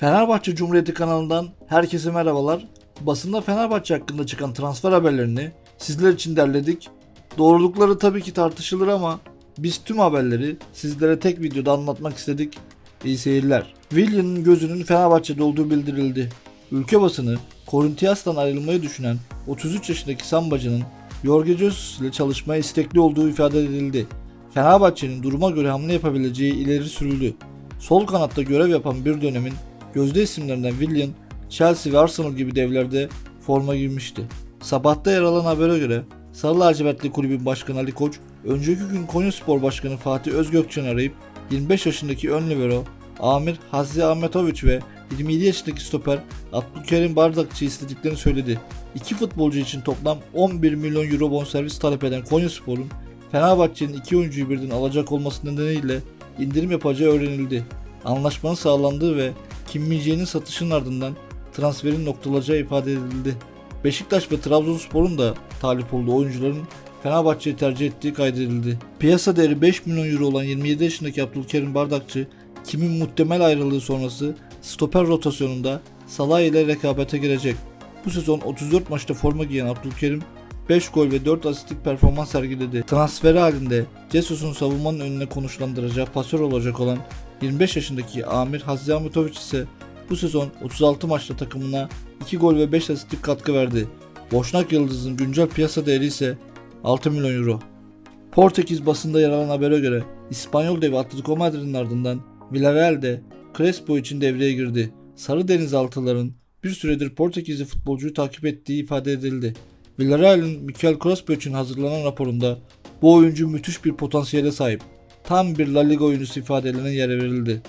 Fenerbahçe Cumhuriyeti kanalından herkese merhabalar. Basında Fenerbahçe hakkında çıkan transfer haberlerini sizler için derledik. Doğrulukları tabii ki tartışılır ama biz tüm haberleri sizlere tek videoda anlatmak istedik. İyi seyirler. Willian'ın gözünün Fenerbahçe'de olduğu bildirildi. Ülke basını Corinthians'tan ayrılmayı düşünen 33 yaşındaki Sambacı'nın Jorge Jesus ile çalışmaya istekli olduğu ifade edildi. Fenerbahçe'nin duruma göre hamle yapabileceği ileri sürüldü. Sol kanatta görev yapan bir dönemin gözde isimlerinden Willian, Chelsea ve Arsenal gibi devlerde forma giymişti. Sabahta yer alan habere göre Sarı Lacivertli kulübün başkanı Ali Koç, önceki gün Konyaspor Başkanı Fatih Özgökçen'i arayıp 25 yaşındaki ön libero Amir Hazzi Ahmetoviç ve 27 yaşındaki stoper Abdülkerim Bardakçı istediklerini söyledi. İki futbolcu için toplam 11 milyon euro bonservis talep eden Konyaspor'un Fenerbahçe'nin iki oyuncuyu birden alacak olması nedeniyle indirim yapacağı öğrenildi. Anlaşmanın sağlandığı ve Kim Min-jae'nin satışının ardından transferin noktalacağı ifade edildi. Beşiktaş ve Trabzonspor'un da talip olduğu oyuncuların Fenerbahçe'yi tercih ettiği kaydedildi. Piyasa değeri 5 milyon euro olan 27 yaşındaki Abdülkerim Bardakçı, kimin muhtemel ayrılığı sonrası stoper rotasyonunda Salah ile rekabete girecek. Bu sezon 34 maçta forma giyen Abdülkerim 5 gol ve 4 asistlik performans sergiledi. Transferi halinde Jesus'un savunmanın önüne konuşlandıracağı pasör olacak olan 25 yaşındaki Amir Hazzi Ahmetoviç ise bu sezon 36 maçta takımına 2 gol ve 5 asistlik katkı verdi. Boşnak Yıldız'ın güncel piyasa değeri ise 6 milyon euro. Portekiz basında yer alan habere göre İspanyol devi Atletico Madrid'in ardından Villarreal'de Crespo için devreye girdi. Sarı Denizaltıların bir süredir Portekizli futbolcuyu takip ettiği ifade edildi. Villarreal'in Mikel Crespo için hazırlanan raporunda bu oyuncu müthiş bir potansiyele sahip. Tam bir La Liga oyuncusu ifadelerine yer verildi.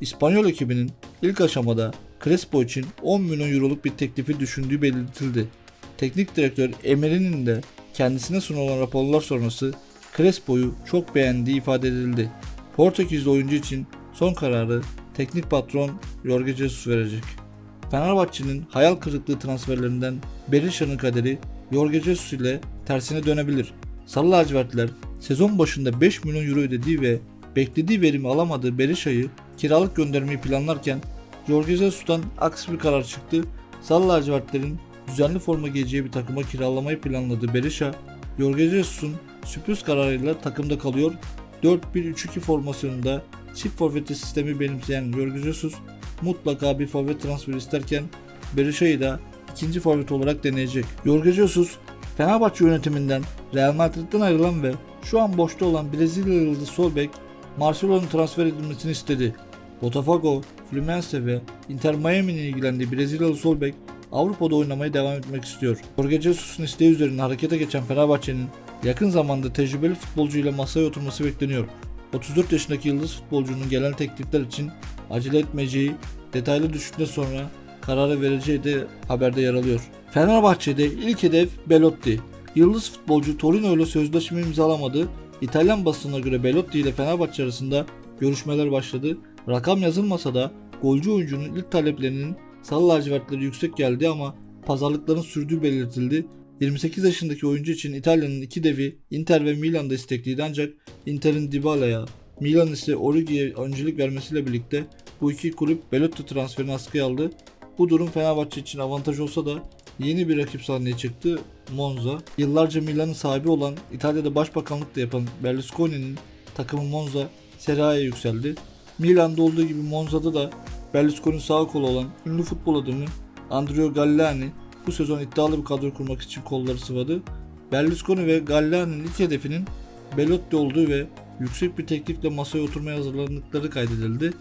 İspanyol ekibinin ilk aşamada Crespo için 10 milyon euroluk bir teklifi düşündüğü belirtildi. Teknik direktör Emery'nin de kendisine sunulan raporlar sonrası Crespo'yu çok beğendiği ifade edildi. Portekizli oyuncu için son kararı teknik patron Jorge Jesus verecek. Fenerbahçe'nin hayal kırıklığı transferlerinden Berisha'nın kaderi Jorge Jesus ile tersine dönebilir. Sarı lacivertler sezon başında 5 milyon euro ödediği ve beklediği verimi alamadığı Berisha'yı kiralık göndermeyi planlarken Jorge Jesus'tan aksi bir karar çıktı. Sarı lacivertlerin düzenli forma giyeceği bir takıma kiralamayı planladığı Berisha, Jorge Jesus'un sürpriz kararıyla takımda kalıyor. 4-1-3-2 formasyonunda çift forveti sistemi benimseyen Jorge Jesus mutlaka bir forvet transferi isterken Berisha'yı da ikinci forvet olarak deneyecek. Jorge Jesus Fenerbahçe yönetiminden Real Madrid'den ayrılan ve şu an boşta olan Brezilya yıldızı sol bek Marcelo'nun transfer edilmesini istedi. Botafogo, Fluminense ve Inter Miami'nin ilgilendiği Brezilyalı sol bek Avrupa'da oynamaya devam etmek istiyor. Jorge Jesus'un isteği üzerine harekete geçen Fenerbahçe'nin yakın zamanda tecrübeli futbolcuyla masaya oturması bekleniyor. 34 yaşındaki yıldız futbolcunun gelen teklifler için acele etmeyeceği detaylı düşünce sonra kararı vereceği de haberde yer alıyor. Fenerbahçe'de ilk hedef Belotti. Yıldız futbolcu Torino ile sözleşme imzalamadı. İtalyan basınına göre Belotti ile Fenerbahçe arasında görüşmeler başladı. Rakam yazılmasa da golcü oyuncunun ilk taleplerinin sarı lacivertleri yüksek geldi ama pazarlıkların sürdüğü belirtildi. 28 yaşındaki oyuncu için İtalya'nın iki devi Inter ve Milan'da istekliydi ancak Inter'in Dybala'ya, Milan ise Origi'ye öncelik vermesiyle birlikte bu iki kulüp Belotti transferini askıya aldı. Bu durum Fenerbahçe için avantaj olsa da yeni bir rakip sahneye çıktı Monza. Yıllarca Milan'ın sahibi olan İtalya'da başbakanlık da yapan Berlusconi'nin takımı Monza Serie A'ya yükseldi. Milan'da olduğu gibi Monza'da da Berlusconi sağ kolu olan ünlü futbol adamı Andrea Galliani bu sezon iddialı bir kadro kurmak için kolları sıvadı. Berlusconi ve Galliani'nin ilk hedefinin Belotti olduğu ve yüksek bir teklifle masaya oturmaya hazırlandıkları kaydedildi.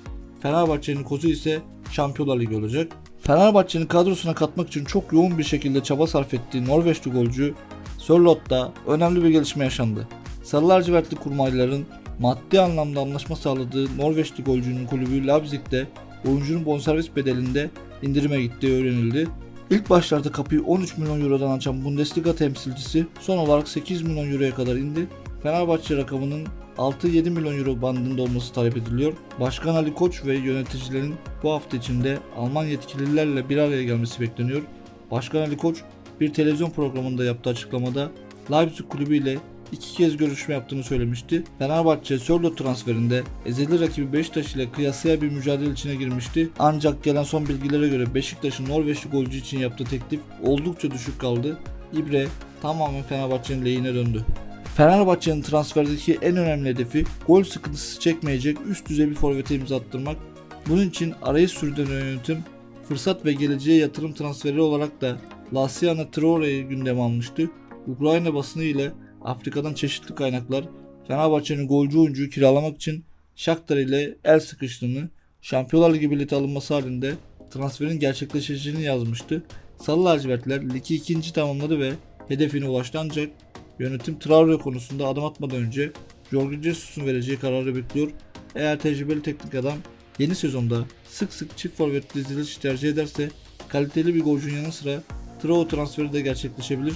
Fenerbahçe'nin kozu ise Şampiyonlar Ligi olacak. Fenerbahçe'nin kadrosuna katmak için çok yoğun bir şekilde çaba sarf ettiği Norveçli golcü Sörlot'ta önemli bir gelişme yaşandı. Sarı lacivertli kurmayların maddi anlamda anlaşma sağladığı Norveçli golcünün kulübü Leipzig'te oyuncunun bonservis bedelinde indirime gittiği öğrenildi. İlk başlarda kapıyı 13 milyon eurodan açan Bundesliga temsilcisi son olarak 8 milyon euroya kadar indi. Fenerbahçe rakamının 6-7 milyon euro bandında olması talep ediliyor. Başkan Ali Koç ve yöneticilerin bu hafta içinde Alman yetkililerle bir araya gelmesi bekleniyor. Başkan Ali Koç bir televizyon programında yaptığı açıklamada Leipzig kulübü ile iki kez görüşme yaptığını söylemişti. Fenerbahçe Sörloth transferinde ezeli rakibi Beşiktaş ile kıyasıya bir mücadele içine girmişti. Ancak gelen son bilgilere göre Beşiktaş'ın Norveçli golcü için yaptığı teklif oldukça düşük kaldı. İbre tamamen Fenerbahçe'nin lehine döndü. Fenerbahçe'nin transferdeki en önemli hedefi gol sıkıntısı çekmeyecek üst düzey bir forvete imza attırmak. Bunun için arayı sürdüren yönetim fırsat ve geleceğe yatırım transferi olarak da Lassiana Traore'yi gündeme almıştı. Ukrayna basını ile Afrika'dan çeşitli kaynaklar Fenerbahçe'nin golcü oyuncuyu kiralamak için Shakhtar ile el sıkıştığını, Şampiyonlar Ligi bileti alınması halinde transferin gerçekleşeceğini yazmıştı. Sarı lacivertler ligi ikinci tamamladı ve hedefine ulaştı ancak yönetim Traore konusunda adım atmadan önce Jorge Jesus'un vereceği kararı bekliyor. Eğer tecrübeli teknik adam yeni sezonda sık sık çift forvet diziliş tercih ederse kaliteli bir golcünün yanı sıra Traore transferi de gerçekleşebilir.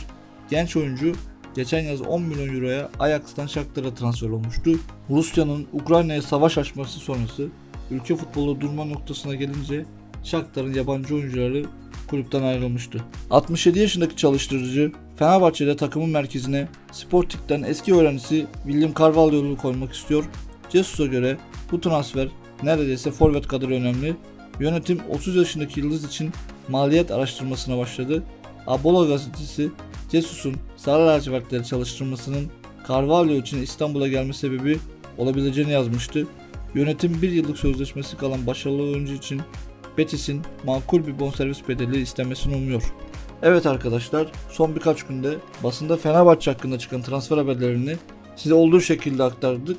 Genç oyuncu geçen yaz 10 milyon euroya Ajax'tan Shakhtar'a transfer olmuştu. Rusya'nın Ukrayna'ya savaş açması sonrası ülke futbolu durma noktasına gelince Shakhtar'ın yabancı oyuncuları kulüpten ayrılmıştı. 67 yaşındaki çalıştırıcı Fenerbahçe'de takımın merkezine Sporting'den eski öğrencisi William Carvalho'yu koymak istiyor. Jesus'a göre bu transfer neredeyse forvet kadar önemli. Yönetim 30 yaşındaki yıldız için maliyet araştırmasına başladı. Abola gazetesi Jesus'un Sarı lacivertleri çalıştırmasının Carvalho için İstanbul'a gelme sebebi olabileceğini yazmıştı. Yönetim bir yıllık sözleşmesi kalan başarılı oyuncu için Betis'in makul bir bonservis bedeli istemesini umuyor. Evet arkadaşlar son birkaç günde basında Fenerbahçe hakkında çıkan transfer haberlerini size olduğu şekilde aktardık.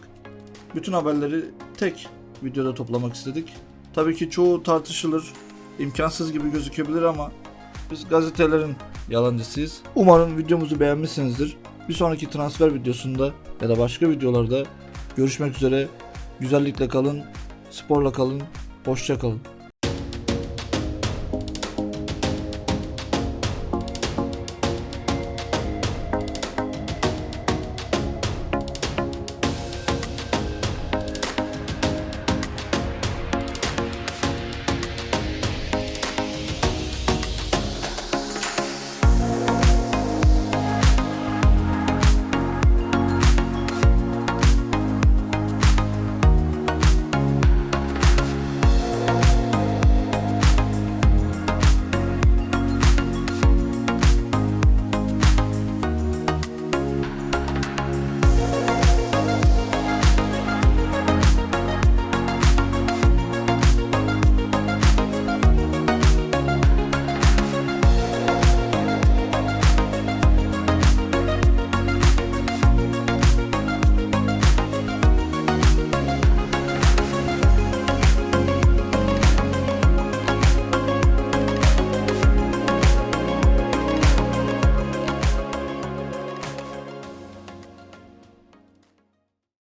Bütün haberleri tek videoda toplamak istedik. Tabii ki çoğu tartışılır, imkansız gibi gözükebilir ama biz gazetelerin yalancısıyız. Umarım videomuzu beğenmişsinizdir. Bir sonraki transfer videosunda ya da başka videolarda görüşmek üzere. Güzellikle kalın, sporla kalın, hoşça kalın.